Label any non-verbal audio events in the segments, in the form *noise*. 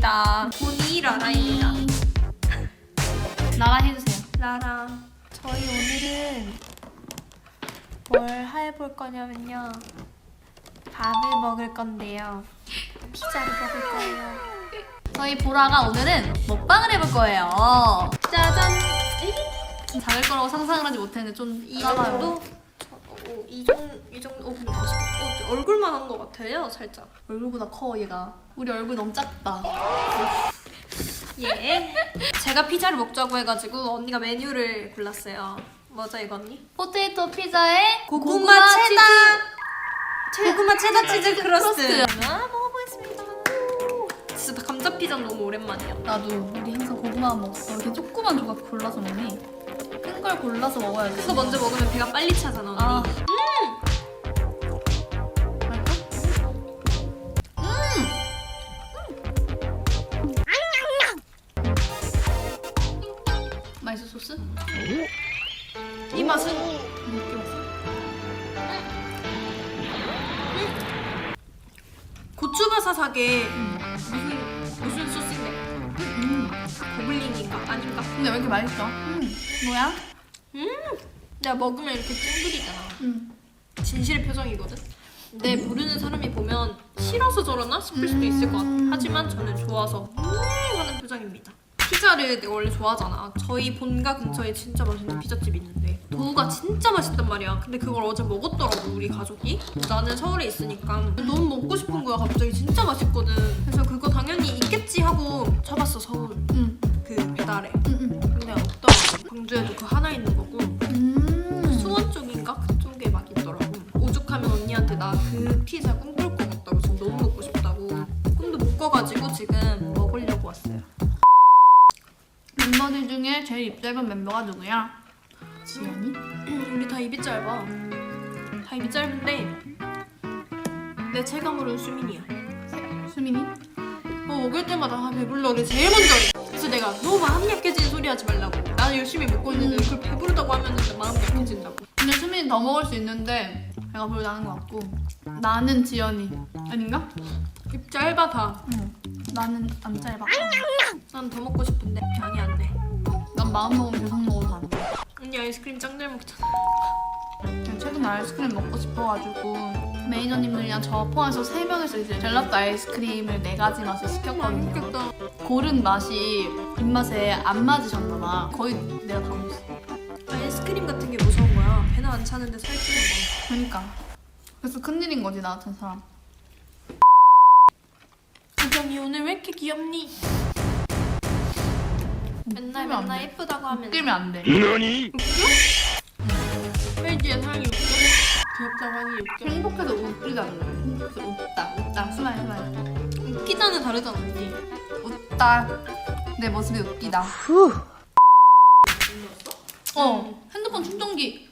라라입니다. 보니 라라입니다. 나라 해주세요. 라라. 저희 오늘은 뭘 해볼 거냐면요. 밥을 먹을 건데요. 피자를 먹을 거예요. 저희 보라가 오늘은 먹방을 해볼 거예요. 짜잔! 작을 거라고 상상을 하지 못했는데 좀 이. 정도? 어, 이 정도? 이 정도? 어, 근데 맛있겠다. 어, 얼굴만 한 것 같아요, 살짝. 얼굴보다 커 얘가. 우리 얼굴 너무 작다. 예. 제가 피자를 먹자고 해가지고 언니가 메뉴를 골랐어요. 뭐죠, 이거 언니? 포테이토 피자에 고구마, 체다 고구마 체다 치즈 크러스트. 아, 먹어보겠습니다. 진짜 감자 피자 너무 오랜만이야. 나도 우리 항상 고구마만 먹었어. 이렇게 조그만 조각 골라서 먹니? 큰걸 골라서 먹어야지. 그거 먼저 먹으면 배가 빨리 차잖아, 언니. 아. 맛있어? 음! 맛있어 소스? 이 맛은 맛있어? 고추바사삭에 무슨 무슨 소스인데? 음. 고블린인가 아닌가? 근데 왜 이렇게 맛있어? 음. 뭐야? 내가 먹으면 이렇게 찡그리잖아. 음. 진실의 표정이거든. 근데 모르는 사람이 보면 싫어서 저러나 싶을 수도 있을 것 같아. 하지만 저는 좋아서 음 하는 표정입니다. 피자를 내가 원래 좋아하잖아. 저희 본가 근처에 진짜 맛있는 피자집이 있는데 도우가 진짜 맛있단 말이야. 근데 그걸 어제 먹었더라고 우리 가족이. 나는 서울에 있으니까 너무 먹고 싶은 거야 갑자기 진짜 맛있거든. 그래서 그거 당연히 있겠지 하고 쳐봤어 서울 음. 그 배달에. 음. 근데 없더라고. 광주에도 그 하나 있는 거고 음. 수원 쪽인가 그쪽에 막 있더라고. 오죽하면 언니한테 나 그 피자 꿈꿀 것 같다고 지금 너무 먹고 싶다고. 꿈도 못 꿔가지고 지금 먹으려고 왔어요. 멤버들 중에 제일 입 짧은 멤버가 누구야? 지연이? 우리 다 입이 짧아. 다 입이 짧은데 내 체감으로는 수민이야. 수민이? 뭐 먹을 때마다 아, 배불러. 내 제일 먼저 내가 너무 마음이 약해지는 소리 하지 말라고. 나는 열심히 먹고 있는데 그걸 배부르다고 하면은 내 마음이 약해진다고. 근데 수민이 더 먹을 수 있는데 배가 별로 나는 것 같고 나는 지연이 아닌가? 입 짧아 다. 응 나는 안 짧아 난더 먹고 싶은데 양이 안 돼. 난 마음 먹으면 계속 먹어도 안돼 언니 아이스크림 짱 잘 먹잖아. 최근에 아이스크림 먹고 싶어가지고 매니저님들이랑 저 포함해서 세 명이서 이제 젤라또 아이스크림을 네 가지 맛을 시켰거든요 맛있겠다. 고른 맛이 입맛에 안 맞으셨나 봐 거의 내가 다 먹었어 아이스크림 같은 게 무서운 거야. 배는 안 차는데 살찌는 거. 그러니까 그래서 큰일인 거지 나 같은 사람 우정이 오늘 왜 이렇게 귀엽니? 맨날 웃기면 안 맨날 돼. 예쁘다고 하면 웃기면 안돼 펠지의 사랑이 웃겨? 귀엽다고 하니 웃겨? 행복해서 웃기다는 거야 행복해서 웃다 웃다 스마일 스마일 웃기다는 다르잖아 언니 웃다 내 모습이 웃기다 어 핸드폰 충전기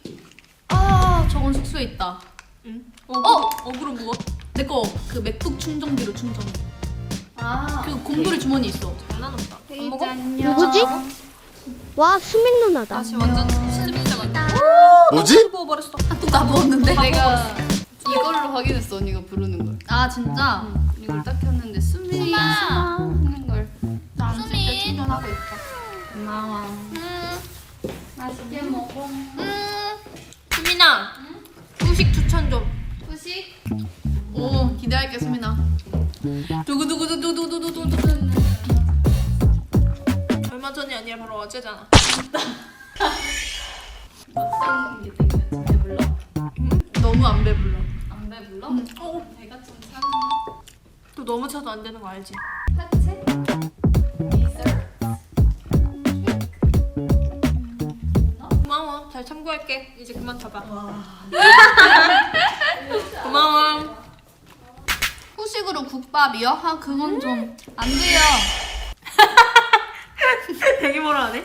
아 저건 숙소에 있다 응? 어? 어? 어그로 무거? 내 거 그 맥북 충전기로 충전 아그 곰돌이 주머니 있어 장난 없다 안 먹어? 누구지? 와 수민 누나다. 다시 완전 뭐지? 부어버렸어. 또나 먹었는데? 내가 이걸로 확인했어. 언니가 부르는 걸 아 진짜? 이걸 딱 켰는데 수미 수마. 하는 걸. 나는 진짜 충전하고 있어. 고마워. 맛있게 먹어. 수민아 후식 추천 좀. 후식? 오 기대할게 수민아. 두구두구두구두구두구두구 얼마 전이 아니라 바로 어제잖아 배불러? 어 배가 좀 차네 또 너무 차도 안 되는 거 알지? 하체? 고마워 잘 참고할게 이제 그만 잡아 *laughs* 고마워 후식으로 국밥이요? 아 그건 좀 안 돼요 *laughs* 되게 뭐라 하네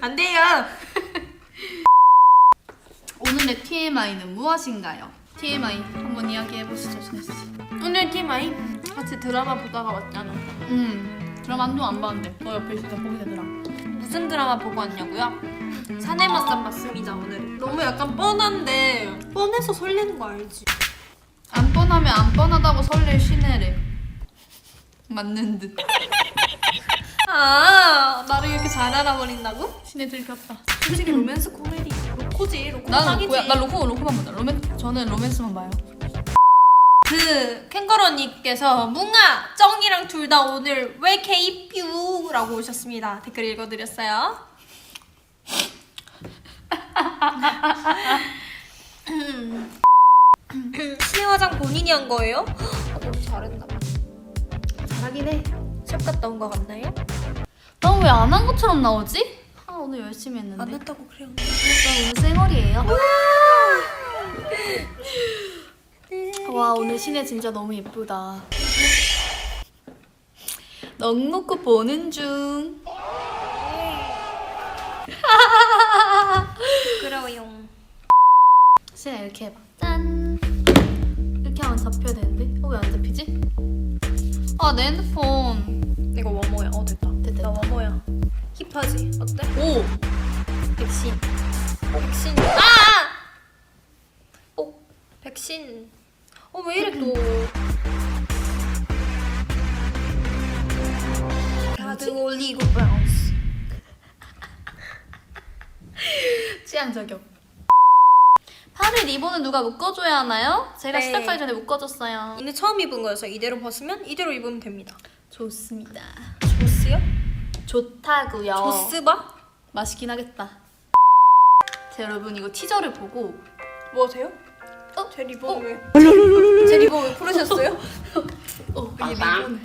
안 돼요 오늘의 TMI는 무엇인가요? TMI 한번 이야기해 보시죠, 준혜 씨. 오늘 TMI 같이 드라마 보다가 왔잖아. 음, 드라마 한동 안 봤는데 너 옆에 있으니까 보게 되더라. 무슨 드라마 보고 왔냐고요? 사내 맛산 맞습니다 오늘. 너무 약간 뻔한데 뻔해서 설레는 거 알지? 안 뻔하면 안 뻔하다고 설렐 시내래. 맞는 듯. *laughs* 아 이렇게 잘 알아버린다고? 신에 들켰다. 솔직히 로맨스 코미디 로코지 로코 나는 짱이지 로코야. 나 로코 로코만 보자. 로맨 저는 로맨스만 봐요. 그 캥거루 언니께서 뭉아 쩡이랑 둘 다 오늘 왜 이렇게 이쁘? 라고 오셨습니다 댓글 읽어드렸어요 신의 화장 본인이 한 거예요? 아, 너무 잘했나 봐 잘하긴 해. 샵 갔다 온 거 같나요? 넌왜안 한 것처럼 나오지? 아 오늘 열심히 했는데. 안 했다고 그래요 나 오늘 쌩얼이에요. *laughs* 와 오늘 시내 진짜 너무 예쁘다. 넋 놓고 보는 중. *laughs* 부끄러워요 시내 이렇게 해봐. 짠. 이렇게 하면 잡혀야 되는데. 어 왜 안 잡히지? 아 내 핸드폰. 이거 워머야 어 됐다 됐다. 나 워머야 힙하지 어때? 오. 백신 백신 아! 어 백신 어 왜 이래 또 가득 올리고 바운스 *laughs* 취향 저격. 팔에 리본은 누가 묶어줘야 하나요? 제가 네. 시작하기 전에 묶어줬어요. 이는 처음 입은 거여서 이대로 벗으면 이대로 입으면 됩니다 좋습니다. 조스요? 좋다고요. 조스바? 맛있긴 하겠다. 자 여러분 이거 티저를 보고 뭐 하세요? 어? 제 리본 어? 왜? 제 리본 왜 풀으셨어요? 어, 이 리본